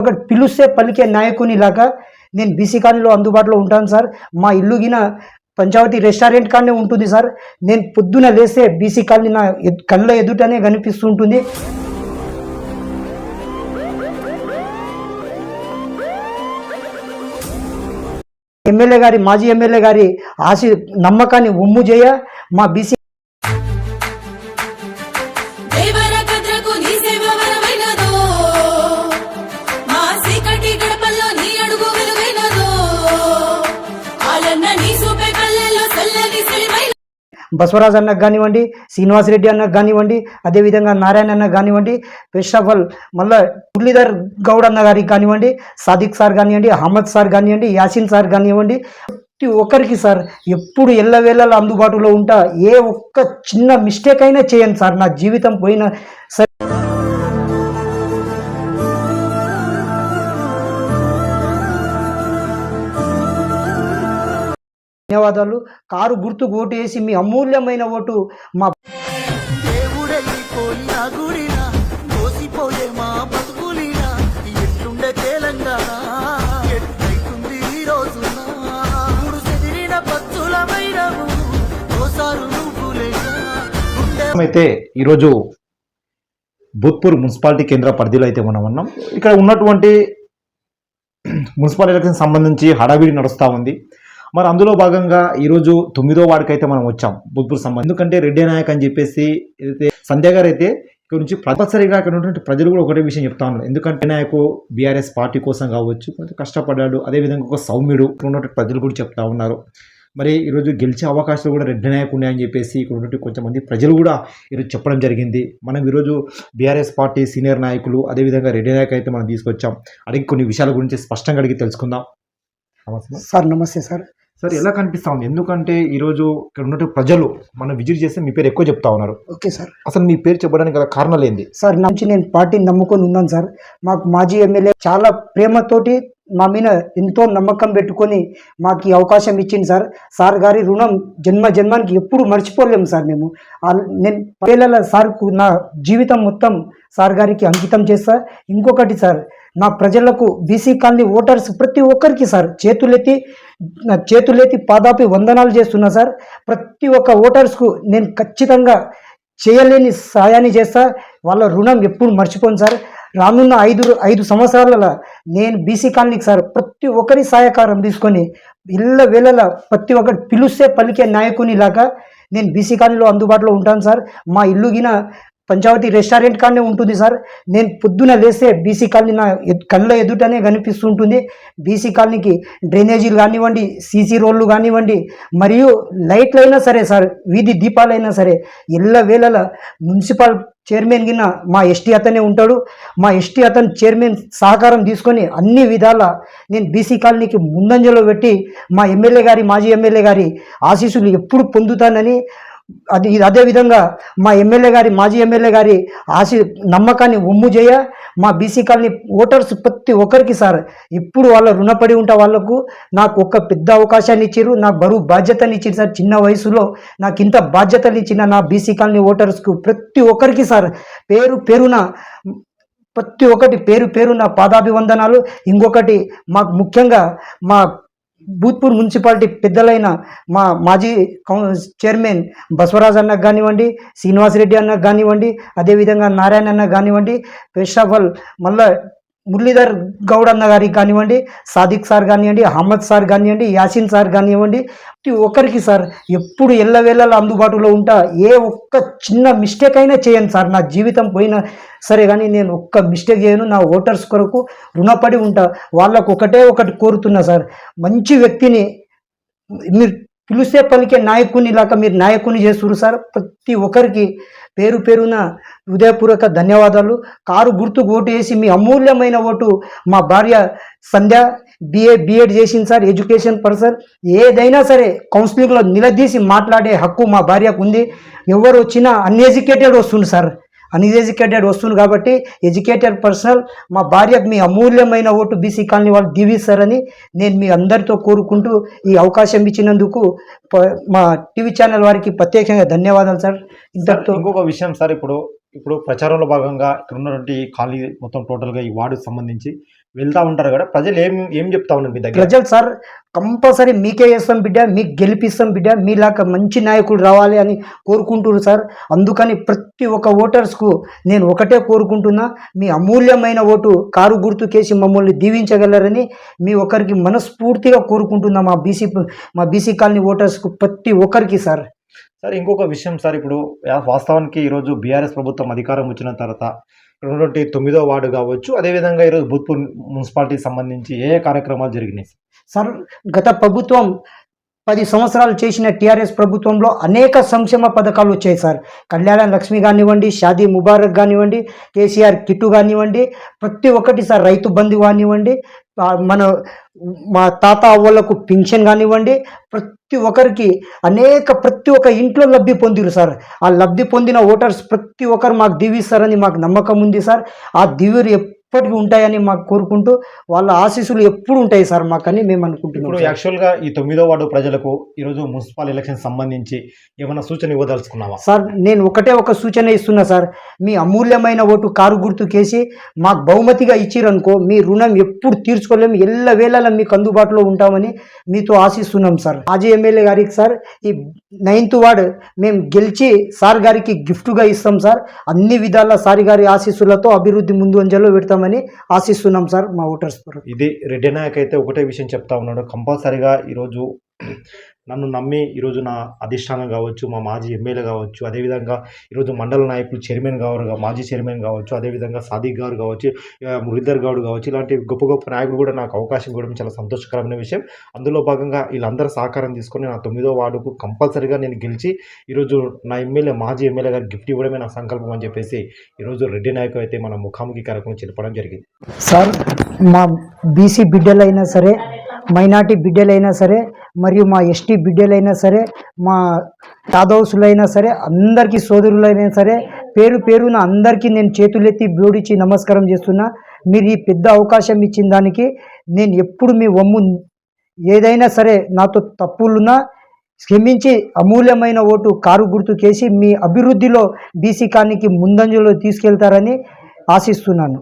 ఒకటి పిలుస్తే పలికే నాయకుని లాగా నేను బీసీ కాలనీలో అందుబాటులో ఉంటాను సార్. మా ఇల్లు గిన పంచావతి రెస్టారెంట్ కాడనే ఉంటుంది సార్. నేను పొద్దున లేస్తే బీసీ కాలనీ నా కళ్ళ ఎదుటనే కనిపిస్తుంటుంది. ఎమ్మెల్యే గారి మాజీ ఎమ్మెల్యే గారి ఆశ నమ్మకాన్ని ఒమ్ము చేయ మా బీసీ బసవరాజ్ అన్నకు కానివ్వండి శ్రీనివాస్ రెడ్డి అన్నకు కానివ్వండి అదేవిధంగా నారాయణ అన్నకు కానివ్వండి ఫస్ట్ ఆఫ్ ఆల్ మళ్ళీ మురళీధర్ గౌడ్ అన్న గారికి కానివ్వండి సాదిక్ సార్ కానివ్వండి అహ్మద్ సార్ కానివ్వండి యాసిన్ సార్ కానివ్వండి ప్రతి ఒక్కరికి సార్ ఎప్పుడు ఎల్లవేళలా అందుబాటులో ఉంటా ఏ ఒక్క చిన్న మిస్టేక్ అయినా చేయండి సార్ నా జీవితం పోయిన సరే. ధన్యవాదాలు. కారు గుర్తుకు ఓటు వేసి మీ అమూల్యమైన ఓటు మా అయితే ఈరోజు భూత్పూర్ మున్సిపాలిటీ కేంద్ర పరిధిలో అయితే మనం ఉన్నాం. ఇక్కడ ఉన్నటువంటి మున్సిపల్ ఎలక్షన్ సంబంధించి హడావిడి నడుస్తూ ఉంది. మరి అందులో భాగంగా ఈరోజు తొమ్మిదో వాడికైతే అయితే మనం వచ్చాం భూత్పూర్ సంబంధం ఎందుకంటే రెడ్డి నాయక్ అని చెప్పేసి ఏదైతే సంధ్య గారు అయితే ఇక్కడ నుంచి తప్పనిసరిగా ఇక్కడ ఉన్నటువంటి ప్రజలు కూడా ఒకటే విషయం చెప్తా ఉన్నారు. ఎందుకంటే నాయకు బీఆర్ఎస్ పార్టీ కోసం కావచ్చు కొంచెం కష్టపడ్డాడు అదేవిధంగా ఒక సౌమ్యుడు ఇక్కడ ఉన్నటువంటి ప్రజలు కూడా చెప్తా ఉన్నారు. మరి ఈరోజు గెలిచే అవకాశాలు కూడా రెడ్డి నాయకు ఉన్నాయని చెప్పేసి ఇక్కడ ఉన్నటువంటి కొంతమంది ప్రజలు కూడా ఈరోజు చెప్పడం జరిగింది. మనం ఈరోజు బీఆర్ఎస్ పార్టీ సీనియర్ నాయకులు అదేవిధంగా రెడ్డి నాయక్ అయితే మనం తీసుకొచ్చాం. అడిగి కొన్ని విషయాల గురించి స్పష్టంగా అడిగి తెలుసుకుందాం. నమస్తే. సార్ నమస్తే సార్. సార్ ఎలా కనిపిస్తా ఉంది ఎందుకంటే ఈరోజు ఇక్కడ ఉన్నటువంటి ప్రజలు మనం విజిట్ చేస్తే మీ పేరు ఎక్కువ చెప్తా ఉన్నారు. Okay sir. అసలు మీ పేరు చెప్పడానికి గల కారణాలు ఏంది? సార్ నా నుంచి నేను పార్టీని నమ్ముకొని ఉన్నాను సార్. మాకు మాజీ ఎమ్మెల్యే చాలా ప్రేమతోటి మా మీద ఎంతో నమ్మకం పెట్టుకొని మాకు ఈ అవకాశం ఇచ్చింది సార్. సార్ గారి రుణం జన్మ జన్మానికి ఎప్పుడు మర్చిపోలేము సార్ మేము. నేను పదేళ్ళ సార్కు నా జీవితం మొత్తం సార్ గారికి అంకితం చేస్తా. ఇంకొకటి సార్ నా ప్రజలకు బీసీ కాలనీ ఓటర్స్ ప్రతి ఒక్కరికి సార్ చేతులెత్తి నా చేతులెత్తి పాదాపి వందనాలు చేస్తున్నా సార్. ప్రతి ఒక్క ఓటర్స్కు నేను ఖచ్చితంగా చేయలేని సాయాన్ని చేస్తా. వాళ్ళ రుణం ఎప్పుడు మర్చిపోను సార్. రానున్న ఐదు ఐదు సంవత్సరాలలో నేను బీసీ కాలనీకి సార్ ప్రతి ఒక్కరి సహాయకారం తీసుకొని ఇళ్ళ వేళల ప్రతి ఒక్కరు పిలుస్తే పలికే నాయకుని లాగా నేను బీసీ కాలనీలో అందుబాటులో ఉంటాను సార్. మా ఇల్లుగిన పంచావతి రెస్టారెంట్ కాడనే ఉంటుంది సార్. నేను పొద్దున లేస్తే బీసీ కాలనీ నా కళ్ళ ఎదుటనే కనిపిస్తుంటుంది. బీసీ కాలనీకి డ్రైనేజీలు కానివ్వండి సీసీ రోడ్లు కానివ్వండి మరియు లైట్లు అయినా సరే సార్ వీధి దీపాలైనా సరే ఎల్ల వేళల మున్సిపల్ చైర్మన్ గిన్న మా ఎస్టీ అతనే ఉంటాడు. మా ఎస్టీ అతను చైర్మన్ సహకారం తీసుకొని అన్ని విధాల నేను బీసీ కాలనీకి ముందంజలో పెట్టి మా ఎమ్మెల్యే గారి మాజీ ఎమ్మెల్యే గారి ఆశీస్సులు ఎప్పుడు పొందుతానని అది ఇది అదేవిధంగా మా ఎమ్మెల్యే గారి మాజీ ఎమ్మెల్యే గారి ఆశీ నమ్మకాన్ని ఉమ్ము చేయ మా బీసీ కాలనీ ఓటర్స్ ప్రతి ఒక్కరికి సార్ ఇప్పుడు వాళ్ళ రుణపడి ఉంటా వాళ్ళకు నాకు ఒక పెద్ద అవకాశాన్ని ఇచ్చారు నాకు బరువు బాధ్యతని ఇచ్చారు సార్ చిన్న వయసులో నాకు ఇంత బాధ్యతలు ఇచ్చిన నా బీసీ కాలనీ ఓటర్స్కు ప్రతి ఒక్కరికి సార్ పేరు పేరున ప్రతి ఒక్కటి పేరు పేరు నా పాదాభివందనాలు. ఇంకొకటి మాకు ముఖ్యంగా మా భూత్పూర్ మున్సిపాలిటీ పెద్దలైన మా మాజీ కౌన్ చైర్మన్ బసవరాజ్ అన్నకు కానివ్వండి శ్రీనివాస్ రెడ్డి అన్నకు కానివ్వండి అదేవిధంగా నారాయణ అన్నకు కానివ్వండి ఫస్ట్ ఆఫ్ ఆల్ మళ్ళీ మురళీధర్ గౌడ్ అన్న గారికి కానివ్వండి సాదిక్ సార్ కానివ్వండి అహ్మద్ సార్ కానివ్వండి యాసిన్ సార్ కానివ్వండి ప్రతి ఒక్కరికి సార్ ఎప్పుడు ఎల్లవేళలా అందుబాటులో ఉంటా. ఏ ఒక్క చిన్న మిస్టేక్ అయినా చేయను సార్. నా జీవితం పోయిన సరే కానీ నేను ఒక్క మిస్టేక్ చేయను. నా ఓటర్స్ కొరకు రుణపడి ఉంటా. వాళ్ళకు ఒకటే ఒకటి కోరుతున్నా సార్. మంచి వ్యక్తిని మీరు పిలిస్తే పలికే నాయకుని లాగా మీరు నాయకుని చేస్తున్నారు సార్. ప్రతి ఒక్కరికి పేరు పేరున హృదయపూర్వక ధన్యవాదాలు. కారు గుర్తుకు ఓటు వేసి మీ అమూల్యమైన ఓటు మా భార్య Sandhya B A B Ed చేసింది సార్ ఎడ్యుకేషన్ పర్సన్ ఏదైనా సరే కౌన్సిలింగ్లో నిలదీసి మాట్లాడే హక్కు మా భార్యకు ఉంది. ఎవరు వచ్చినా అన్ఎడ్యుకేటెడ్ వస్తుంది సార్. అన్ఎడ్యుకేటెడ్ వస్తుంది కాబట్టి ఎడ్యుకేటెడ్ పర్సనల్ మా భార్యకు మీ అమూల్యమైన ఓటు బీసీ కాలనీ వాళ్ళు దీవిస్తారని నేను మీ అందరితో కోరుకుంటూ ఈ అవకాశం ఇచ్చినందుకు మా టీవీ ఛానల్ వారికి ప్రత్యేకంగా ధన్యవాదాలు సార్ ఇంతటితో ఇంకొక విషయం సార్ ఇప్పుడు ఇప్పుడు ప్రచారంలో భాగంగా ఇక్కడ ఉన్నటువంటి ఖాళీ మొత్తం టోటల్గా ఈ వార్డు సంబంధించి వెళ్తా ఉంటారు కదా. ప్రజలు ఏం ఏం చెప్తా ఉన్నారు మీ దగ్గర? ప్రజలు సార్ కంపల్సరీ మీకే చేస్తాం బిడ్డ మీకు గెలిపిస్తాం బిడ్డ మీలాగా మంచి నాయకుడు రావాలి అని కోరుకుంటున్నారు సార్. అందుకని ప్రతి ఒక్క ఓటర్స్కు నేను ఒకటే కోరుకుంటున్నా మీ అమూల్యమైన ఓటు కారు గుర్తుకేసి మమ్మల్ని దీవించగలరని మీ ఒకరికి మనస్ఫూర్తిగా కోరుకుంటున్నా మా బీసీ మా బీసీ కాలనీ ఓటర్స్కు ప్రతి ఒక్కరికి సార్. సార్ ఇంకొక విషయం సార్ ఇప్పుడు వాస్తవానికి ఈరోజు బీఆర్ఎస్ ప్రభుత్వం అధికారం వచ్చిన తర్వాత ఇక్కడ ఉన్నటువంటి తొమ్మిదో వార్డు కావచ్చు అదేవిధంగా ఈరోజు భూత్పూర్ మున్సిపాలిటీకి సంబంధించి ఏ కార్యక్రమాలు జరిగినాయి? సార్ గత ప్రభుత్వం పది సంవత్సరాలు చేసిన టీఆర్ఎస్ ప్రభుత్వంలో అనేక సంక్షేమ పథకాలు వచ్చాయి సార్. కళ్యాణ లక్ష్మి కానివ్వండి షాదీ ముబారక్ కానివ్వండి కేసీఆర్ కిట్టు కానివ్వండి ప్రతి ఒక్కటి సార్ రైతు బంధు కానివ్వండి మన మా తాత అవ్వలకు పింఛన్ కానివ్వండి ప్రతి ఒక్కరికి అనేక ప్రతి ఒక్క ఇంట్లో లబ్ధి పొందిరు సార్. ఆ లబ్ధి పొందిన ఓటర్స్ ప్రతి ఒక్కరు మాకు దీవిస్తారని మాకు నమ్మకం ఉంది సార్. ఆ దివ్యులు ఎప్పటికీ ఉంటాయని మాకు కోరుకుంటూ వాళ్ళ ఆశీస్సులు ఎప్పుడు ఉంటాయి సార్ మాకని మేము అనుకుంటున్నాం ఇప్పుడు. యాక్చువల్గా ఈ తొమ్మిదో వార్డు ప్రజలకు ఈరోజు మున్సిపల్ ఎలక్షన్ సంబంధించి ఏమైనా సూచన ఇవ్వదలుచుకున్నావా? సార్ నేను ఒకటే ఒక సూచన ఇస్తున్నా సార్. మీ అమూల్యమైన ఓటు కారు గుర్తుకేసి మాకు బహుమతిగా ఇచ్చిరనుకో మీ రుణం ఎప్పుడు తీర్చుకోలేము. ఎల్ల వేళలా మీకు అందుబాటులో ఉంటామని మీతో ఆశిస్తున్నాం సార్. మాజీ ఎమ్మెల్యే గారికి సార్ ఈ నైన్త్ వార్డ్ మేము గెలిచి సార్ గారికి గిఫ్ట్గా ఇస్తాం సార్. అన్ని విధాల సార్ గారి ఆశీస్సులతో అభివృద్ధి ముందు అంజలో పెడతామని ఆశిస్తున్నాం సార్ మా ఓటర్స్ ఇది రెడ్డి నాయక్ అయితే ఒకటే విషయం చెప్తా ఉన్నాడు. కంపల్సరిగా ఈరోజు నన్ను నమ్మి ఈరోజు నా అధిష్టానం కావచ్చు మా మాజీ ఎమ్మెల్యే కావచ్చు అదేవిధంగా ఈరోజు మండల నాయకులు చైర్మన్ గారు మాజీ చైర్మన్ కావచ్చు అదేవిధంగా సాదిక్ గారు కావచ్చు మురళీధర్ గౌడ్ కావచ్చు ఇలాంటి గొప్ప గొప్ప నాయకులు కూడా నాకు అవకాశం ఇవ్వడం చాలా సంతోషకరమైన విషయం. అందులో భాగంగా వీళ్ళందరూ సహకారం తీసుకొని నా తొమ్మిదో వార్డుకు కంపల్సరిగా నేను గెలిచి ఈరోజు నా ఎమ్మెల్యే మాజీ ఎమ్మెల్యే గారు గిఫ్ట్ ఇవ్వడమే నా సంకల్పం అని చెప్పేసి ఈరోజు రెడ్డి నాయకు అయితే మన ముఖాముఖి కార్యక్రమం చెప్పడం జరిగింది. సార్ మా బీసీ బిడ్డలైనా సరే మైనార్టీ బిడ్డలైనా సరే మరియు మా ఎస్టీ బిడ్డలైనా సరే మా యాదవ్సులైనా సరే అందరికీ సోదరులైనా సరే పేరు పేరున అందరికీ నేను చేతులెత్తి బోడిచి నమస్కారం చేస్తున్నా. మీరు ఈ పెద్ద అవకాశం ఇచ్చిన దానికి నేను ఎప్పుడు మీ వమ్ము ఏదైనా సరే నాతో తప్పులున్నా క్షమించి అమూల్యమైన ఓటు కారు గుర్తు చేసి మీ అభివృద్ధిలో బీసీ కానికి ముందంజలో తీసుకెళ్తారని ఆశిస్తున్నాను.